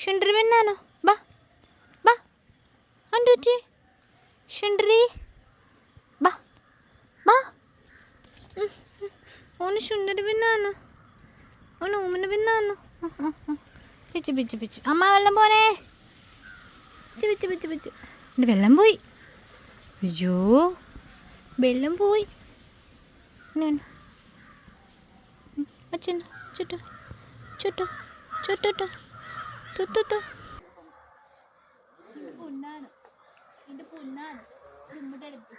ഷുണ്ടറി പെണ്ണാണോ ബാ ബാ അണ്ടൂറ്റി ഷുണ്ടറി ബാ ബാ. ഓന് ഷുണ്ടറി പെണ്ണാണോ ഓന് ഓമന പെണ്ണാണോ പിച്ചു പിച്ചു പിച്ചു അമ്മ വെള്ളം പോനെ പിച്ചു പിച്ചു പിച്ചു പിച്ചു എന്റെ വെള്ളം പോയി അയ്യോ വെള്ളം പോയി. അച്ഛൻ ചുട്ടു ചുട്ടു തുത്തു പൊന്നാണ്. എന്റെ പൊന്നാണ്. ഉമ്മയുടെ അടുത്ത്.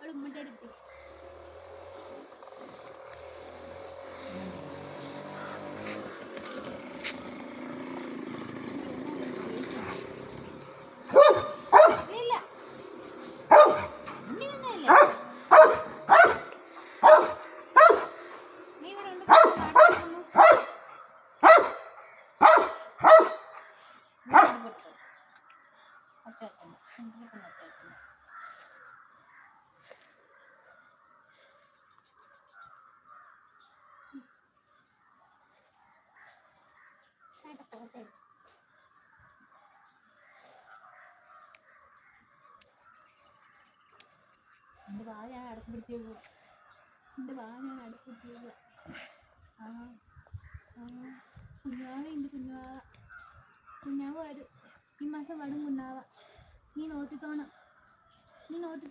അവൾ ഉമ്മയുടെ എന്റെ വാ ഞാൻ അടക്കി പിടിച്ച് പോവാ എന്റെ വാ ഞാൻ അടക്കി പിടിച്ച് പോവാ ആ ആ കുഞ്ഞാവ. ഉണ്ട് കുഞ്ഞാവ വരും. ഈ മാസം വരും കുഞ്ഞാവ. നീ നോക്കിക്കോണം നീ നോക്കി